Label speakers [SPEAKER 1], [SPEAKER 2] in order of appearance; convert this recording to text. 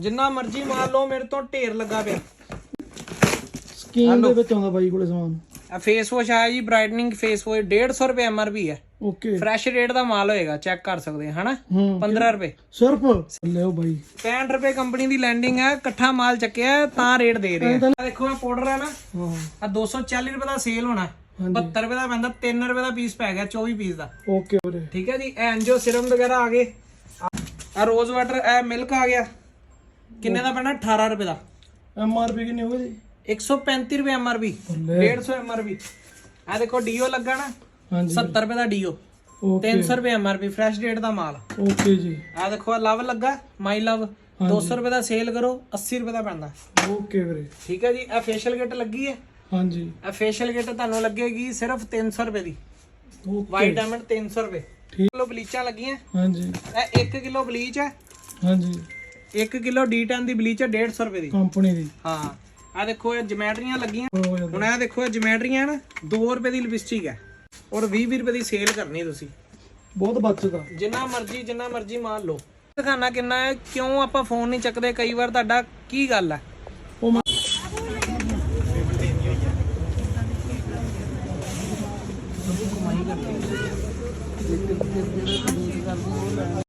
[SPEAKER 1] ਜਿੰਨਾ ਮਰਜ਼ੀ ਮਾਰ ਲਓ ਮੇਰੇ ਤੋਂ ਢੇਰ ਲੱਗਾ ਪਿਆ।
[SPEAKER 2] ਸਕੀਮ ਦੇ ਵਿੱਚ ਆਉਂਦਾ ਬਾਈ ਕੋਲੇ ਸਮਾਨ।
[SPEAKER 1] ਆ ਫੇਸ ਵਾਸ਼ ਆਇਆ ਜੀ ਬ੍ਰਾਈਟਨਿੰਗ ਫੇਸ ਵਾਸ਼ 150 ਰੁਪਏ ਐਮਆਰਪੀ ਹੈ।
[SPEAKER 2] ਓਕੇ
[SPEAKER 1] ਫਰੈਸ਼ ਰੇਟ ਦਾ ਮਾਲ ਹੋਏਗਾ ਚੈੱਕ ਕਰ ਸਕਦੇ ਹਨਾ?
[SPEAKER 2] ਹੂੰ।
[SPEAKER 1] 15 ਰੁਪਏ।
[SPEAKER 2] ਸਿਰਫ? ਲਿਓ ਬਾਈ।
[SPEAKER 1] 65 ਰੁਪਏ ਕੰਪਨੀ ਦੀ ਲੈਂਡਿੰਗ ਹੈ ਇਕੱਠਾ ਮਾਲ ਚੱਕਿਆ ਤਾਂ ਰੇਟ ਦੇ ਰਹੇ ਆ। ਦੇਖੋ ਇਹ ਪਾਊਡਰ ਹੈ ਨਾ। ਆ 240 ਰੁਪਏ ਦਾ ਸੇਲ ਹੋਣਾ। ਹੈ।
[SPEAKER 2] ਹਾਂਜੀ।
[SPEAKER 1] 72 ਰੁਪਏ ਦਾ ਪੈਂਦਾ 3 ਰੁਪਏ ਦਾ ਪੀਸ ਪੈ ਗਿਆ 24 ਪੀਸ ਦਾ।
[SPEAKER 2] ਓਕੇ ਵੀਰੇ।
[SPEAKER 1] ਠੀਕ ਹੈ ਜੀ ਐਂਜੋ ਸਿਰਮ ਵਗੈਰਾ ਆ ਗਏ। ਆ ਰੋਜ਼ ਵਾਟਰ ਇਹ ਮਿਲਕ ਆ ਗਿਆ। ਕਿੰਨੇ ਦਾ ਪੈਣਾ? 18 ਰੁਪਏ ਦਾ।
[SPEAKER 2] ਐਮ ਆਰ ਪੀ ਕਿੰਨੀ ਜੀ
[SPEAKER 1] 135 ਰੁਪਏ
[SPEAKER 2] ਬੱਲੇ।
[SPEAKER 1] 150 ਐਮਆਰਪੀ ਆ ਦੇਖੋ ਡੀਓ ਲੱਗਾ ਨਾ।
[SPEAKER 2] ਹਾਂਜੀ।
[SPEAKER 1] 70 ਰੁਪਏ ਦਾ ਡੀਓ।
[SPEAKER 2] ਓਕੇ।
[SPEAKER 1] 300 ਰੁਪਏ ਐਮਆਰਪੀ ਫਰੈਸ਼ ਡੇਟ ਦਾ ਮਾਲ।
[SPEAKER 2] ਓਕੇ ਜੀ।
[SPEAKER 1] ਆ ਦੇਖੋ ਆ ਲਵ ਲੱਗਾ ਮਾਈ ਲਵ। 200 ਰੁਪਏ ਦਾ ਸੇਲ ਕਰੋ 80 ਰੁਪਏ ਦਾ ਪੈਂਦਾ।
[SPEAKER 2] ਓਕੇ ਵੀਰੇ।
[SPEAKER 1] ਠੀਕ ਹੈ ਜੀ ਇਹ ਫੇਸ਼ੀਅਲ ਕਿਟ ਲੱਗੀ ਹੈ।
[SPEAKER 2] ਹਾਂਜੀ।
[SPEAKER 1] ਇਹ ਫੇਸ਼ੀਅਲ ਕਿਟ ਤੁਹਾਨੂੰ ਲੱਗੇਗੀ ਸਿਰਫ 300 ਰੁਪਏ ਦੀ।
[SPEAKER 2] ਓਕੇ।
[SPEAKER 1] ਵਾਈਟ ਡਾਇਮੰਡ 300 ਰੁਪਏ।
[SPEAKER 2] ਠੀਕ।
[SPEAKER 1] ਕਿਲੋ ਬਲੀਚਾਂ ਲੱਗੀਆਂ।
[SPEAKER 2] ਹਾਂਜੀ।
[SPEAKER 1] ਇਹ 1 ਕਿਲੋ ਬਲੀਚ ਹੈ।
[SPEAKER 2] ਹਾਂਜੀ।
[SPEAKER 1] 1 ਕਿਲੋ D10 ਦੀ ਬਲੀਚ ਹੈ 150 ਰੁਪਏ ਦੀ।
[SPEAKER 2] ਕੰਪਨੀ ਦੀ।
[SPEAKER 1] ਹਾਂ। ਆ ਦੇਖੋ ਇਹ ਜਮੈਟਰੀਆਂ ਲੱਗੀਆਂ। ਹੁਣ ਇਹ ਦੇਖੋ ਇਹ ਜਮੈਟਰੀਆਂ ਨਾ 2 ਰੁਪਏ ਦੀ ਲਿਪਸਟਿਕ ਹੈ। ਔਰ 20 20 ਰੁਪਏ ਦੀ ਸੇਲ ਕਰਨੀ ਤੁਸੀਂ।
[SPEAKER 2] ਬਹੁਤ ਬਚਦਾ।
[SPEAKER 1] ਜਿੰਨਾ ਮਰਜ਼ੀ ਜਿੰਨਾ ਮਰਜ਼ੀ ਮਾਲ ਲਓ। ਦਿਖਾਣਾ ਕਿੰਨਾ ਹੈ ਕਿਉਂ ਆਪਾਂ ਫੋਨ ਨਹੀਂ ਚੱਕਦੇ? ਕਈ ਵਾਰ ਤੁਹਾਡਾ ਕੀ ਗੱਲ ਹੈ?
[SPEAKER 2] ਉਹ ਮੈਂ-